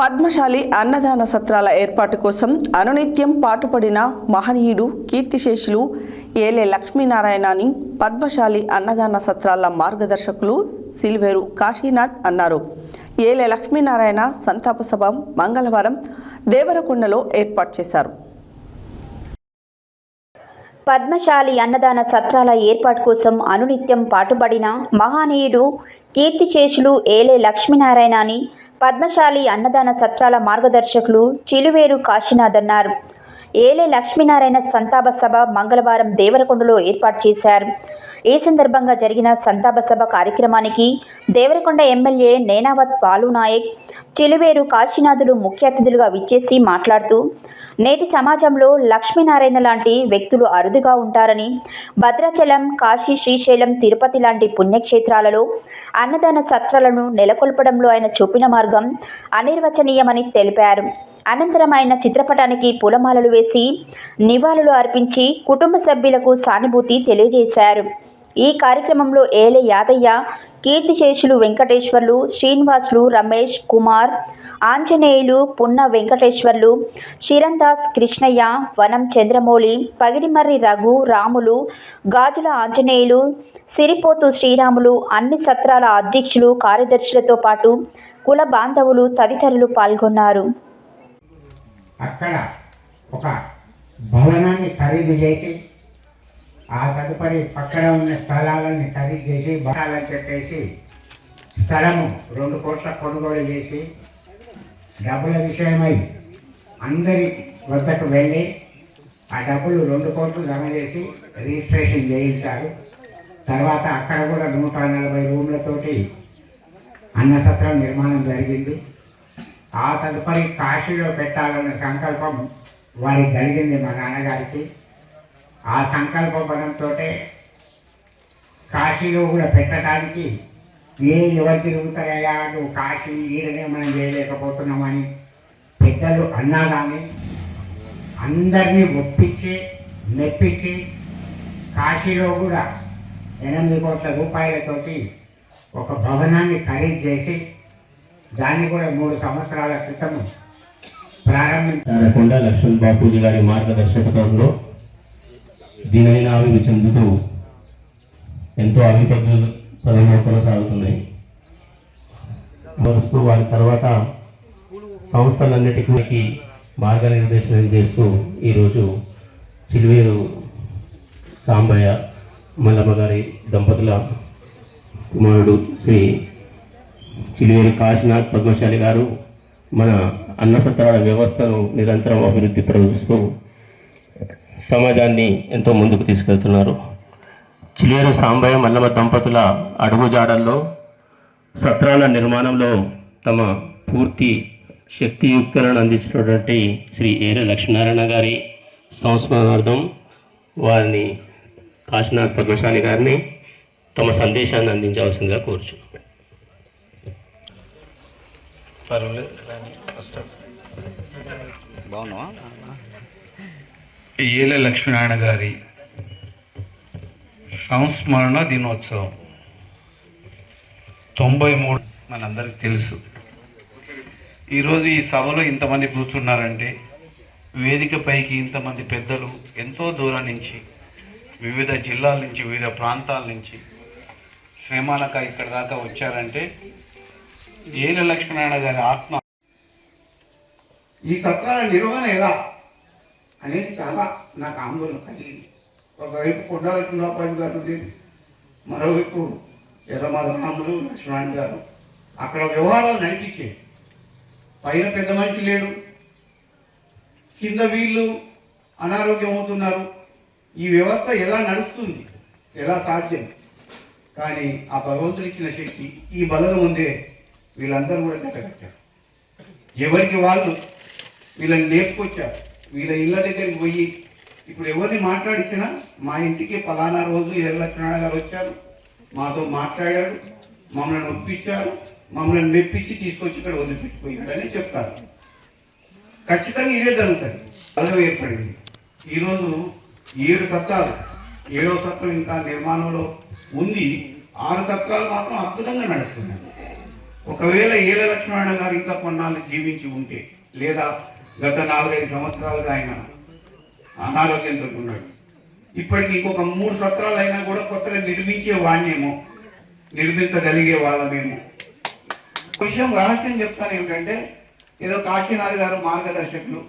పద్మశాలి అన్నదాన సత్రాల ఏర్పాటు కోసం అనునిత్యం పాటుపడిన మహనీయుడు కీర్తిశేషులు ఏలే లక్ష్మీనారాయణని పద్మశాలి అన్నదాన సత్రాల మార్గదర్శకులు సిల్వేరు కాశీనాథ్ అన్నారు. ఏలే లక్ష్మీనారాయణ సంతాప సభ మంగళవారం దేవరకొండలో ఏర్పాటు చేశారు. పద్మశాలి అన్నదాన సత్రాల ఏర్పాటు కోసం అనునిత్యం పాటుపడిన మహానీయుడు కీర్తిశేషులు ఏలే లక్ష్మీనారాయణ అని పద్మశాలి అన్నదాన సత్రాల మార్గదర్శకులు చిలువేరు కాశీనాథ్ అన్నారు. ఏలే లక్ష్మీనారాయణ సంతాప సభ మంగళవారం దేవరకొండలో ఏర్పాటు చేశారు. ఈ సందర్భంగా జరిగిన సంతాప సభ కార్యక్రమానికి దేవరకొండ ఎమ్మెల్యే నేనావత్ బాలునాయక్ చిలువేరు కాశీనాథులు ముఖ్య అతిథులుగా విచ్చేసి మాట్లాడుతూ నేటి సమాజంలో లక్ష్మీనారాయణ లాంటి వ్యక్తులు అరుదుగా ఉంటారని భద్రాచలం కాశీ శ్రీశైలం తిరుపతి లాంటి పుణ్యక్షేత్రాలలో అన్నదాన సత్రాలను నెలకొల్పడంలో ఆయన చూపిన మార్గం అనిర్వచనీయమని తెలిపారు. అనంతరం ఆయన చిత్రపటానికి పూలమాలలు వేసి నివాళులు అర్పించి కుటుంబ సభ్యులకు సానుభూతి తెలియజేశారు. ఈ కార్యక్రమంలో ఏలే యాదయ్య కీర్తిశేషులు వెంకటేశ్వర్లు శ్రీనివాసులు రమేష్ కుమార్ ఆంజనేయులు పున్న వెంకటేశ్వర్లు శిరందాస్ కృష్ణయ్య వనం చంద్రమౌళి పగిడిమర్రి రఘు రాములు గాజుల ఆంజనేయులు సిరిపోతు శ్రీరాములు అన్ని సత్రాల అధ్యక్షులు కార్యదర్శులతో పాటు కుల బాంధవులు తదితరులు పాల్గొన్నారు. అక్కడ ఒక భవనాన్ని ఖరీదు చేసి ఆ తదుపరి పక్కన ఉన్న స్థలాలని ఖరీదు చేసి భవనాలని చెప్పేసి స్థలము రెండు కోట్ల కొనుగోలు చేసి డబ్బుల విషయమై అందరి వద్దకు వెళ్ళి ఆ డబ్బులు రెండు కోట్లు జమ చేసి రిజిస్ట్రేషన్ చేయించారు. తర్వాత అక్కడ కూడా నూట నలభై రూమ్లతోటి అన్నసత్రం నిర్మాణం జరిగింది. ఆ తదుపరి కాశీలో పెట్టాలన్న సంకల్పం వారికి కలిగింది మా నాన్నగారికి. ఆ సంకల్ప బలంతో కాశీలో కూడా పెట్టడానికి ఏ ఎవరు తిరుగుతాయా నువ్వు కాశీ ఈడనే మనం చేయలేకపోతున్నామని పెద్దలు అన్నా కానీ అందరినీ ఒప్పించి మెప్పించి కాశీలో కూడా ఎనిమిది కోట్ల రూపాయలతోటి ఒక భవనాన్ని ఖరీదు చేసి దాన్ని కూడా మూడు సంవత్సరాల క్రితం ప్రారంభించకుండా లక్ష్మణ్ బాపూజీ గారి మార్గదర్శకత్వంలో దీనైన అభివృద్ధి చెందుతూ ఎంతో అభివృద్ధి పదంలో కొనసాగుతున్నాయి. వస్తూ వారి తర్వాత సంస్థలన్నిటికీ మార్గనిర్దేశనం చేస్తూ ఈరోజు చిలువేరు సాంబయ్య మల్లమ్మ గారి దంపతుల కుమారుడు శ్రీ చిలువేరి కాశీనాథ్ పద్మశాలి గారు మన అన్నసత్రాల వ్యవస్థను నిరంతరం అభివృద్ధి పరుస్తూ సమాజాన్ని ఎంతో ముందుకు తీసుకెళ్తున్నారు. చిలువేరు సాంబయ్య మల్లమ్మ దంపతుల అడుగుజాడల్లో సత్రాల నిర్మాణంలో తమ పూర్తి శక్తియుక్తులను అందించినటువంటి శ్రీ ఏర లక్ష్మీనారాయణ గారి సంస్మరణార్థం వారిని కాశీనాథ్ పద్మశాలి గారిని తమ సందేశాన్ని అందించవలసిందిగా కోరుచున్నాం. బాగున్నావా? ఏలే లక్ష్మీనారాయణ గారి సంస్మరణ దినోత్సవం. తొంభై మూడు మనందరికి తెలుసు. ఈరోజు ఈ సభలో ఇంతమంది కూర్చున్నారంటే వేదిక పైకి ఇంతమంది పెద్దలు ఎంతో దూరం నుంచి వివిధ జిల్లాల నుంచి వివిధ ప్రాంతాల నుంచి శ్రీమానక ఇక్కడ దాకా వచ్చారంటే ఏల లక్ష్మణ గారి ఆత్మ. ఈ సత్రాల నిర్వహణ ఎలా అనేది చాలా నాకు ఆందోళన కలిగింది. ఒకవైపు కొండలక్ష్మీరావు గారు ఉండేది మరోవైపు ఎర్రమరరాములు లక్ష్మణ్ గారు. అక్కడ వ్యవహారాలు నడిపించేవి పైన పెద్ద మనిషి లేడు. కింద వీళ్ళు అనారోగ్యం అవుతున్నారు. ఈ వ్యవస్థ ఎలా నడుస్తుంది? ఎలా సాధ్యం? కానీ ఆ భగవంతుడు ఇచ్చిన శక్తి ఈ బలం ఉందే వీళ్ళందరూ కూడా కట్టగట్టారు ఎవరికి వాళ్ళు వీళ్ళని లేపుకొచ్చారు. వీళ్ళ ఇళ్ళ దగ్గరికి పోయి ఇప్పుడు ఎవరిని మాట్లాడించినా మా ఇంటికి ఫలానా రోజు ఎర్రలక్ష్మణ గారు వచ్చారు. మాతో మాట్లాడారు మమ్మల్ని ఒప్పించారు మమ్మల్ని మెప్పించి తీసుకొచ్చి ఇక్కడ వదిలిపెట్టిపోయాడు చెప్తారు. ఖచ్చితంగా ఇదే జరుగుతుంది. బలం ఏర్పడింది. ఈరోజు ఏడు సత్రాలు ఏడో సత్రం ఇంకా నిర్మాణంలో ఉంది. ఆరు సత్రాలు మాత్రం అద్భుతంగా నడుస్తున్నాయి. ఒకవేళ ఏల లక్ష్మణ గారు ఇంకా కొన్నాళ్ళు జీవించి ఉంటే లేదా గత నాలుగైదు సంవత్సరాలుగా ఆయన అనారోగ్యంతో ఉన్నాడు ఇప్పటికి ఇంకొక మూడు సంవత్సరాలు అయినా కూడా కొత్తగా నిర్మించే వాణ్యేమో నిర్మించగలిగే వాళ్ళమేమో. విషయం రహస్యం చెప్తాను ఏమిటంటే ఏదో కాశీనాథ్ గారు మార్గదర్శకులు